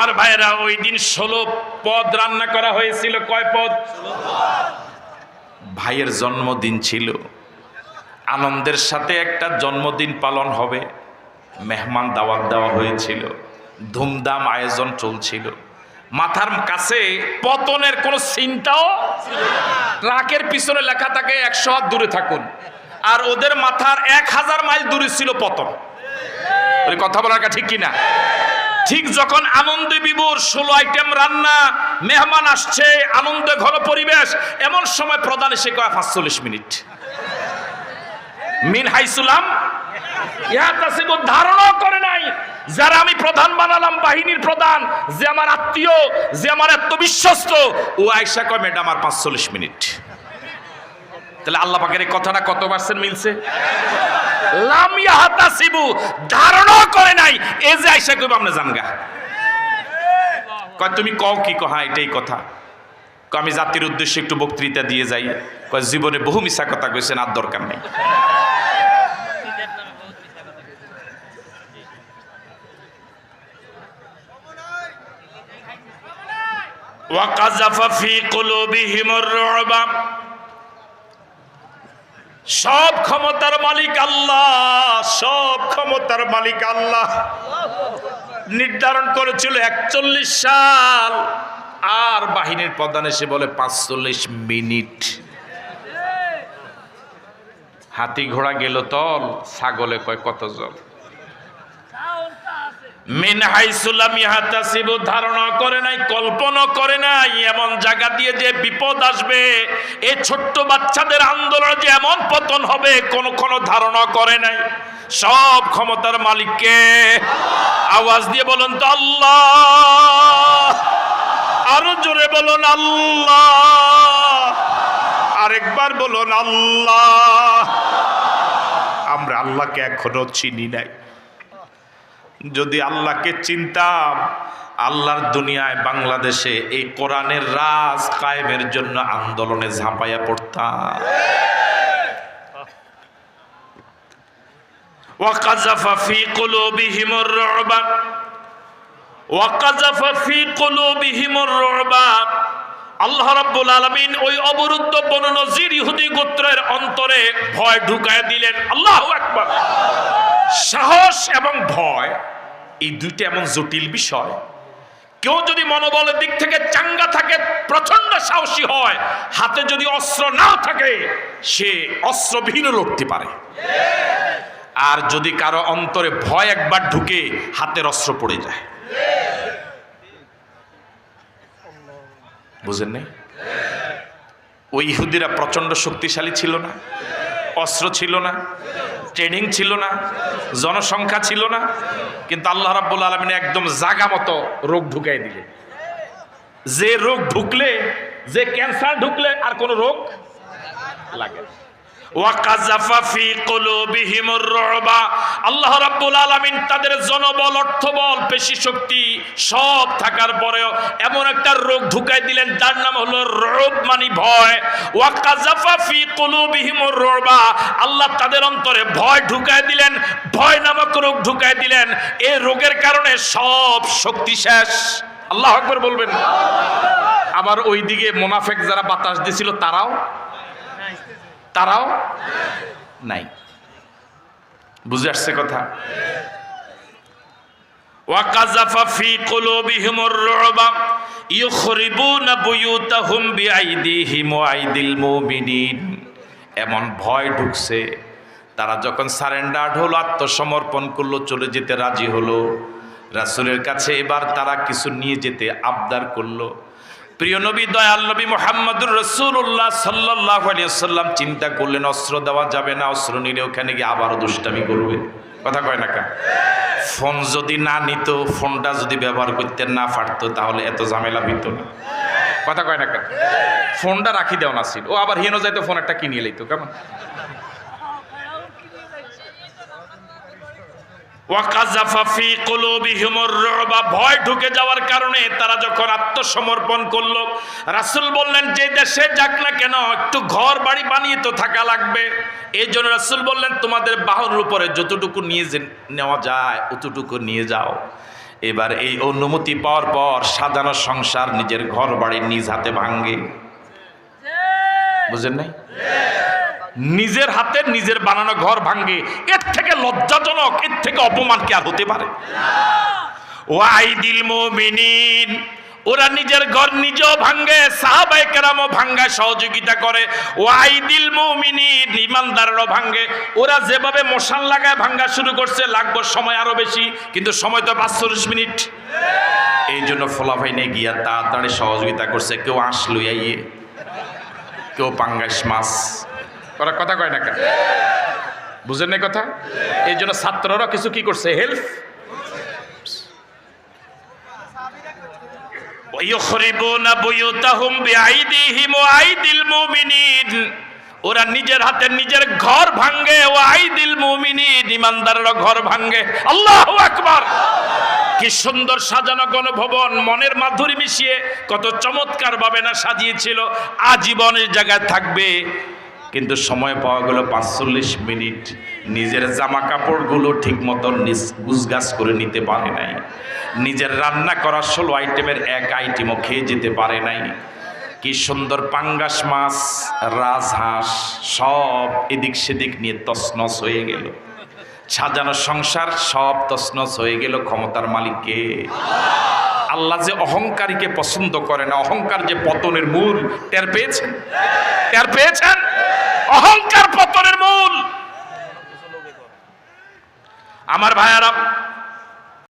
আমার ভাইয়েরা, ওই দিন ষোলো পদ রান্না করা হয়েছিল। কয় পদ? ভাইয়ের জন্মদিন ছিল। আনন্দের সাথে একটা জন্মদিন পালন হবে। মেহমান দাওয়াত দেওয়া হয়েছিল। ধুমধাম আয়োজন চলছিল। মাথার কাছে পতনের কোনো চিন্তাও ট্রাকের পিছনে লেখা থাকে, একশো হাত দূরে থাকুন। আর ওদের মাথার এক হাজার মাইল দূরে ছিল পতন। কথা বলার ঠিক কিনা? ঠিক যখন আনন্দে বিভোর ষোলো আইটেম রান্না, মেহমান আসছে, আনন্দে ঘর পরিবেশ, এমন সময় প্রধান এসে কয়, পাঁচচল্লিশ মিনিট। মিন হাইসুলাম ইহা তাসিবু ধারণাও করে নাই। যারা আমি প্রধান বানালাম, বাহিনীর প্রধান, যে আমার আত্মীয়, যে আমার এত বিশ্বস্ত, ও আয়সা কয়, ম্যাডাম, আর পাঁচচল্লিশ মিনিট। তাহলে আল্লাহ পাকের এই কথাটা কত পার্সেন্ট মিলছে লাম ইয়াহতাসিবু ধারণাও করে নাই এই যে আয়সা কইব আপনি জানগা কয় তুমি কও কি কহা এটাই কথা কয় আমি জাতির উদ্দেশ্যে একটু বক্তৃতা দিয়ে যাই কয় জীবনে বহু মিশা কথা কইছেন আর দরকার নেই وقذف في قلوبهم الرعب সব ক্ষমতার মালিক আল্লাহ, সব ক্ষমতার মালিক আল্লাহ। নির্ধারণ করেছিল একচল্লিশ সাল, আর বাহিনীর প্রধান এসে বলে পাঁচচল্লিশ মিনিট। হাতি ঘোড়া গেল তল, ছাগলে কয় কত জল ধারণা করে নাই, কল্পনা করে নাই, এমন জায়গা দিয়ে যে বিপদ আসবে এই ছোট্ট বাচ্চাদের আন্দোলনে যে এমন পতন হবে ধারণা করে নাই। সব ক্ষমতার মালিককে আওয়াজ দিয়ে বলুন তো আল্লাহ, আরও জোরে বলুন আল্লাহ, আরেকবার বলুন আল্লাহ। আমরা আল্লাহকে এখনও চিনি নাই। যদি আল্লাহকে চিনতাম আল্লাহর দুনিয়ায় বাংলাদেশে এই কোরআনের রাজ কায়েমের জন্য আন্দোলনে ঝাঁপাইয়া পড়তাম وقذف في قلوبهم الرعب وقذف في قلوبهم الرعب আল্লাহ রাব্বুল আলামিন ওই অবরুদ্ধ বননজির ইহুদি গোত্রের অন্তরে ভয় ঢুকায় দিলেন আল্লাহু আকবার সাহস এবং ভয়, এই দুইটা এমন জটিল বিষয়। কেউ যদি মনোবলের দিক থেকে চাঙ্গা থাকে প্রচণ্ড সাহসী হয়, হাতে যদি অস্ত্র নাও থাকে, সে অস্ত্রবিহীন লড়তে পারে। আর যদি কারও অন্তরে ভয় একবার ঢুকে, হাতের অস্ত্র পড়ে যায়। বুঝেন নাই? ওই ইহুদিরা প্রচণ্ড শক্তিশালী ছিল না? অস্ত্র ছিল না, ট্রেনিং ছিল না, জনসংখ্যা ছিল না, কিন্তু আল্লাহ রাব্বুল আলমিন একদম জাগা মতো রোগ ঢুকাই দিলে যে রোগ ঢুকলে, যে ক্যান্সার ঢুকলে আর কোনো রোগ লাগে আল্লাহ তাদের জনবল, অর্থবল সব থাকার পরেও এমন একটা রোগ দিলেন, যার নাম মানে আল্লাহ তাদের অন্তরে ভয় ঢুকাই দিলেন, ভয় নামক রোগ ঢুকায় দিলেন। এই রোগের কারণে সব শক্তি শেষ। আল্লাহ বলবেন। আবার ওইদিকে মোনাফেক যারা বাতাস দিছিল, তারাও তারাও নাই। বুঝে আসছে কথা? এমন ভয় ঢুকছে, তারা যখন সারেন্ডার্ড হলো, আত্মসমর্পণ করল, চলে যেতে রাজি হলো। রাসূলের কাছে এবার তারা কিছু নিয়ে যেতে আবদার করল। প্রিয় নবী, দয়াল নবী মোহাম্মদুর রসুল্লাহ সাল্লাহ সাল্লাম চিন্তা করলেন, অস্ত্র দেওয়া যাবে না, অস্ত্র নিলে ওখানে গিয়ে আবারও দুষ্টামি করবে। কথা কয় না কা ফোন যদি না নিত, ফোনটা যদি ব্যবহার করতে না পারতো, তাহলে এত ঝামেলা হইতো না। কথা কয় না কা ফোনটা রাখি দেওয়া না ছিল। ও আবার হিনো যাইতো, ফোন একটা কিনিয়ে লইতো, কেমন ওয়াকাযাফা ফি কুলুবিহিমুর রুবা ভয় ঢুকে যাওয়ার কারণে তারা যখন আত্মসমর্পণ করল, রাসূল বললেন, যে দেশে যাক না কেন, একটু ঘর বাড়ি বানিয়ে তো থাকা লাগবে। এই জন্য রাসূল বললেন, তোমাদের বাহনের উপরে যতটুকু নিয়ে নেওয়া যায়, অতটুকু নিয়ে যাও। এবার এই অনুমতি পাওয়ার পর সাজানো সংসার নিজের ঘর বাড়ি নিজ হাতে ভাঙ্গে বুঝেন নাই? নিজের হাতে নিজের বানানো ঘর ভাঙ্গে থেকে লজ্জাজনক, এর থেকে অপমান কি আর হতে পারে? ওয়াইদিল মুমিনিন, ওরা নিজের ঘর নিজেও ভাঙ্গে সাহাবাই কেরামও ভাঙ্গায়, সহযোগিতা করে। ওয়াই ওয়াইদিল মুমিনিন ইমানদাররাও ভাঙ্গে। ওরা যেভাবে মশান লাগায় ভাঙ্গা শুরু করছে, লাগবে সময় আরও বেশি, কিন্তু সময় তো পাঁচচল্লিশ মিনিট। এই জন্য ফলাফাইনে গিয়া তাড়াতাড়ি সহযোগিতা করছে, কেউ আঁশ লইয়াইয়ে কেউ পাঙ্গাস মাছ। ওরা কথা কয় না কেন? বুঝেন না কথা? এই জন্য ছাত্ররা কিছু কি করছে? হেল্প ওরা নিজের হাতে নিজের ঘর ভাঙ্গে ও আইদিল মুমিনিন ইমানদাররা ঘর ভাঙ্গে আল্লাহ একবার কি সুন্দর সাজানো গণভবন, মনের মাধুরী মিশিয়ে কত চমৎকার ভাবে না সাজিয়েছিল। আজীবনের জায়গায় থাকবে। কিন্তু সময় পাওয়া গেল পাঁচচল্লিশ মিনিট। নিজের জামা কাপড়গুলো ঠিক মতন গুজগাছ করে নিতে পারে নাই। নিজের রান্না করা ষোলো আইটেমের এক আইটেমও খেয়ে যেতে পারে নাই। কি সুন্দর পাঙ্গাস মাছ, রাজহাঁস, সব এদিক সেদিক নিয়ে তছনছ হয়ে গেল। সাজানো সংসার, সব তছনছ হয়ে গেল ক্ষমতার মালিককে। আল্লাহ যে অহংকারীকে পছন্দ করে না, অহংকার যে পতনের মূল। টের পেয়েছেন? টের পেয়েছেন? অহংকার পতনের মূল। আমার ভাইয়ারা